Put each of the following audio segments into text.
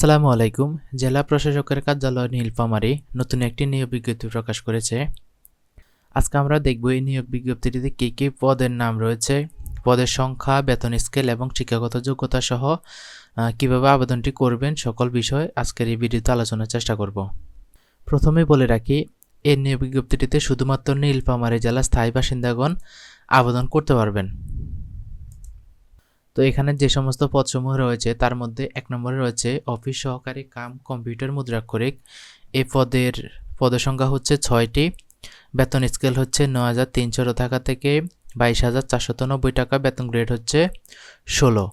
আসসালামু আলাইকুম। জেলা প্রশাসকের কার্যালয় নীলফামারী নতুন একটি নিয়োগ বিজ্ঞপ্তি প্রকাশ করেছে। আজকে আমরা দেখব এই নিয়োগ বিজ্ঞপ্তিটিতে কী কী পদের নাম রয়েছে, পদের সংখ্যা, বেতন স্কেল এবং শিক্ষাগত যোগ্যতা সহ কীভাবে আবেদনটি করবেন সকল বিষয় আজকের এই ভিডিওতে আলোচনার চেষ্টা করব। প্রথমে বলে রাখি, এই নিয়োগ বিজ্ঞপ্তিটিতে শুধুমাত্র নীলফামারী জেলার স্থায়ী বাসিন্দাগণ আবেদন করতে পারবেন। তো এখানে যে সমস্ত পদসমূহ রয়েছে, তার মধ্যে এক নম্বরে রয়েছে অফিস সহকারী কাম কম্পিউটার মুদ্রাক্ষরিক। এ পদের পদের সংখ্যা হচ্ছে ছয়টি। বেতন স্কেল হচ্ছে ন হাজার তিনশো টাকা থেকে বাইশ হাজার চারশত নব্বই টাকা। বেতন গ্রেড হচ্ছে ষোলো।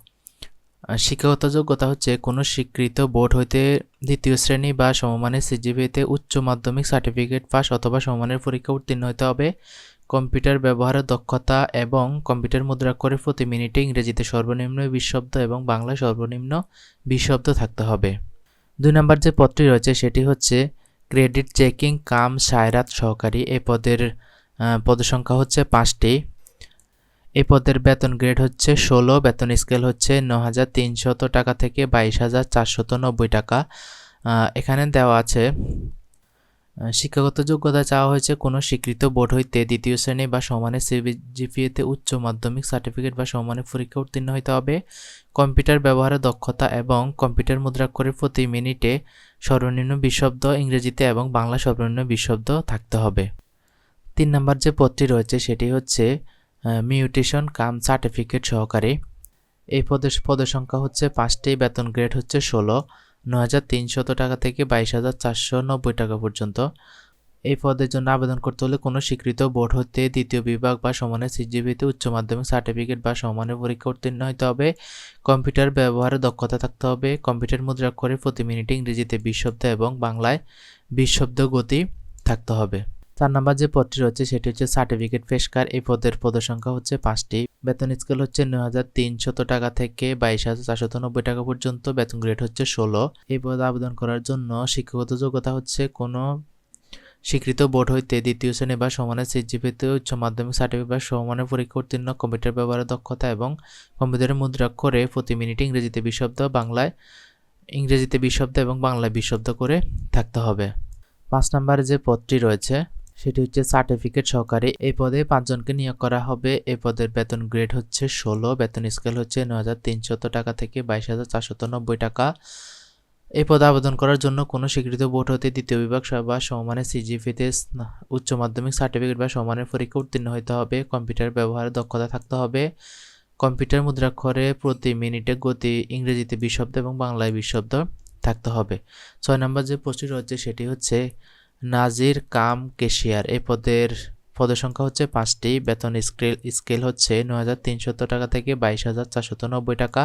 শিক্ষাগত যোগ্যতা হচ্ছে কোনো স্বীকৃত বোর্ড হইতে দ্বিতীয় শ্রেণি বা সমমানের সিজিপিতে উচ্চ মাধ্যমিক সার্টিফিকেট পাস অথবা সমমানের পরীক্ষা উত্তীর্ণ হতে হবে। কম্পিউটার ব্যবহারের দক্ষতা এবং কম্পিউটার মুদ্রাক্ষরে প্রতি মিনিটে ইংরেজিতে সর্বনিম্ন বিশ শব্দ এবং বাংলায় সর্বনিম্ন বিশ শব্দ থাকতে হবে। দুই নম্বর যে পদটি রয়েছে সেটি হচ্ছে ক্রেডিট চেকিং কাম সায়রাত সহকারী। এই পদের আহ, পদের সংখ্যা হচ্ছে পাঁচটি। এই পদের বেতন গ্রেড হচ্ছে ষোলো বেতন স্কেল হচ্ছে ন হাজার তিনশত টাকা থেকে বাইশ হাজার চারশত নব্বই টাকা। এখানে দেওয়া আছে শিক্ষাগত যোগ্যতা চাওয়া হয়েছে কোনো স্বীকৃত বোর্ড হইতে দ্বিতীয় শ্রেণি বা সমানের সিজিপিএতে উচ্চ মাধ্যমিক সার্টিফিকেট বা সমানের পরীক্ষা উত্তীর্ণ হতে হবে। কম্পিউটার ব্যবহারের দক্ষতা এবং কম্পিউটার মুদ্রাক্ষরের প্রতি মিনিটে সর্বনিম্ন বিশ শব্দ ইংরেজিতে এবং বাংলা সর্বনিম্ন বিশ শব্দ থাকতে হবে। তিন নম্বর যে পদটি রয়েছে সেটি হচ্ছে মিউটেশন কাম সার্টিফিকেট সহকারে। এই পদের পদের সংখ্যা হচ্ছে পাঁচটি, বেতন গ্রেড হচ্ছে ষোলো। ন হাজার তিনশত টাকা থেকে বাইশ হাজার চারশো নব্বই টাকা পর্যন্ত। এই পদের জন্য আবেদন করতে হলে কোনো স্বীকৃত বোর্ড হতে দ্বিতীয় বিভাগ বা সমানের সিজিবিতে উচ্চ মাধ্যমিক সার্টিফিকেট বা সমানের পরীক্ষা উত্তীর্ণ হতে হবে। কম্পিউটার ব্যবহারে দক্ষতা থাকতে হবে। কম্পিউটার মুদ্রাক্ষরে প্রতি মিনিটে ইংরেজিতে বিশ শব্দ এবং বাংলায় বিশ শব্দ গতি থাকতে হবে। চার নম্বর যে পদটি রয়েছে, সেটি হচ্ছে সার্টিফিকেট পেশকার এই পদের পদের সংখ্যা হচ্ছে পাঁচটি। বেতন স্কেল হচ্ছে নয় হাজার তিনশত টাকা থেকে বাইশ হাজার চারশত নব্বই টাকা পর্যন্ত। বেতন গ্রেড হচ্ছে ষোলো। এই পদে আবেদন করার জন্য শিক্ষাগত যোগ্যতা হচ্ছে কোনো স্বীকৃত বোর্ড হইতে দ্বিতীয় শ্রেণি বা সমানের সিজিপিতে উচ্চ মাধ্যমিক সার্টিফিকেট বা সমানের পরীক্ষা উত্তীর্ণ কম্পিউটার ব্যবহারের দক্ষতা এবং কম্পিউটারের মুদ্রাক্ষরে প্রতি মিনিটে ইংরেজিতে বিশব্দ, বাংলায় ইংরেজিতে বিশব্দ এবং বাংলায় বিশব্দ করে থাকতে হবে। পাঁচ নম্বরে যে পদটি রয়েছে সেটি হচ্ছে সার্টিফিকেট সহকারে এই পদে পাঁচজনকে নিয়োগ করা হবে। এই পদের বেতন গ্রেড হচ্ছে ষোলো, বেতন স্কেল হচ্ছে ন হাজার তিনশত টাকা থেকে বাইশ হাজার চারশত নব্বই টাকা। এই পদে আবেদন করার জন্য কোনো স্বীকৃত বোর্ড হতে দ্বিতীয় বিভাগ বা সমমানের সিজিপিতে উচ্চ মাধ্যমিক সার্টিফিকেট বা সমানের পরীক্ষা উত্তীর্ণ হতে হবে। কম্পিউটার ব্যবহারের দক্ষতা থাকতে হবে। কম্পিউটার মুদ্রাক্ষরে প্রতি মিনিটে গতি, ইংরেজিতে বিশব্দ এবং বাংলায় বিশব্দ থাকতে হবে। ছয় নম্বর যে পোস্টটি রয়েছে সেটি হচ্ছে নাজির, কাম, কেশিয়ার। এই পদের পদের সংখ্যা হচ্ছে পাঁচটি। বেতন স্কেল স্কেল হচ্ছে ন হাজার তিনশত টাকা থেকে বাইশ হাজার চারশত নব্বই টাকা।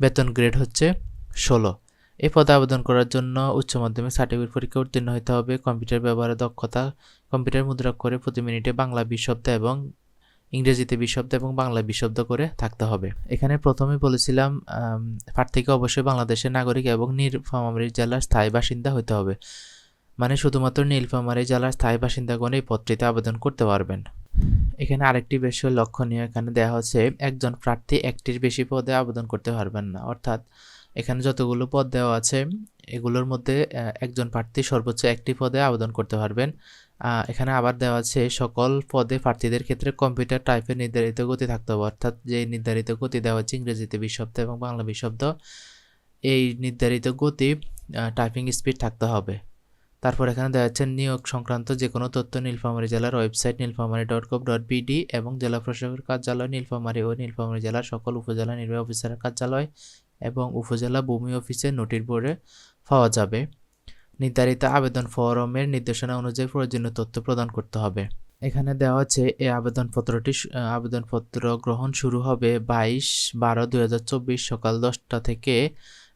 বেতন গ্রেড হচ্ছে ষোলো। এই পদে আবেদন করার জন্য উচ্চ মাধ্যমিক সার্টিফিকেট পরীক্ষা উত্তীর্ণ হতে হবে। কম্পিউটার ব্যবহারের দক্ষতা, কম্পিউটার মুদ্রা করে প্রতি মিনিটে বাংলা বিশ শব্দ এবং ইংরেজিতে বিশ শব্দ এবং বাংলা বিশ শব্দ করে থাকতে হবে। এখানে প্রথমে বলেছিলাম প্রার্থীকে অবশ্যই বাংলাদেশের নাগরিক এবং নীলফামারী জেলার স্থায়ী বাসিন্দা হতে হবে। মানে শুধুমাত্র নীলফামারী জেলার স্থায়ী বাসিন্দাগণ এই পদটিতে আবেদন করতে পারবেন। এখানে আরেকটি বিষয় লক্ষণীয়, এখানে দেওয়া হচ্ছে, একজন প্রার্থী একটির বেশি পদে আবেদন করতে পারবেন না। অর্থাৎ এখানে যতগুলো পদ দেওয়া আছে, এগুলোর মধ্যে একজন প্রার্থী সর্বোচ্চ একটি পদে আবেদন করতে পারবেন। এখানে আবার দেওয়া আছে, সকল পদে প্রার্থীদের ক্ষেত্রে কম্পিউটার টাইপের নির্ধারিত গতি থাকতে হবে। অর্থাৎ যে নির্ধারিত গতি দেওয়া হচ্ছে, ইংরেজিতে বিশব্দ এবং বাংলা বিশব্দ, এই নির্ধারিত গতি টাইপিং স্পিড থাকতে হবে। তারপর এখানে দেওয়া যাচ্ছে নিয়োগ সংক্রান্ত যে কোনো তথ্য নীলফামারী জেলার website Nilphamari dot com dot BD এবং জেলা প্রশাসকের কার্যালয় নীলফামারী ও নীলফামারী জেলার সকল উপজেলা নির্বাহী অফিসারের কার্যালয় এবং উপজেলা ভূমি অফিসের নোটিশ বোর্ডে পাওয়া যাবে। নির্ধারিত আবেদন ফরমের নির্দেশনা অনুযায়ী প্রয়োজনীয় তথ্য প্রদান করতে হবে। এখানে দেওয়া আছে এই আবেদনপত্রটি আবেদনপত্র গ্রহণ শুরু হবে বাইশ বারো দুই সকাল দশটা থেকে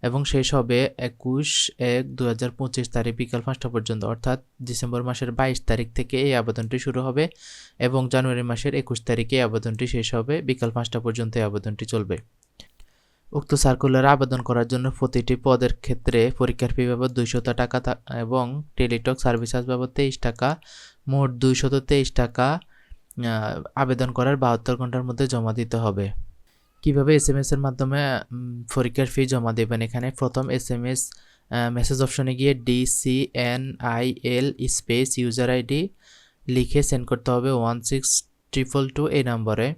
এবং শেষ হবে একুশ এক দু হাজার পঁচিশ তারিখ বিকাল পাঁচটা পর্যন্ত, অর্থাৎ ডিসেম্বর মাসের বাইশ তারিখ থেকে এই আবেদনটি শুরু হবে এবং জানুয়ারি মাসের একুশ তারিখে এই আবেদনটি শেষ হবে, বিকাল পাঁচটা পর্যন্ত এই আবেদনটি চলবে। উক্ত সার্কুলার আবেদন করার জন্য প্রতিটি পদের ক্ষেত্রে পরীক্ষার ফি বাবদ দুইশত টাকা এবং টেলিটক সার্ভিস চার্জ বাবদ তেইশ টাকা, মোট দুইশত তেইশ টাকা আবেদন করার বাহাত্তর ঘণ্টার মধ্যে জমা দিতে হবে। কীভাবে এস এম এর মাধ্যমে পরীক্ষার ফি জমা দেবেন এখানে? প্রথম এস এম এস মেসেজ অপশনে গিয়ে D C N I L space user ID লিখে সেন্ড করতে হবে ওয়ান সিক্স ট্রিপল টু এই নম্বরে।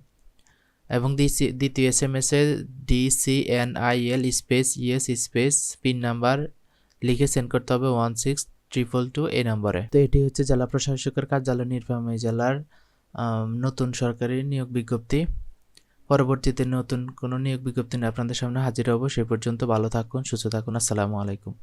এবং দ্বিতীয়- এস এম এসে D C N I L space E S space PIN number লিখে সেন্ড করতে হবে ওয়ান সিক্স ট্রিপল টু এই নম্বরে। তো এটি হচ্ছে জেলা প্রশাসকের কার্যালয় নীলফামারী জেলার নতুন সরকারি নিয়োগ বিজ্ঞপ্তি। পরবর্তীতে নতুন কোনো নিয়োগ বিজ্ঞপ্তি নিয়ে আপনাদের সামনে হাজির হব। সে পর্যন্ত ভালো থাকুন, সুস্থ থাকুন। আসসালামু আলাইকুম।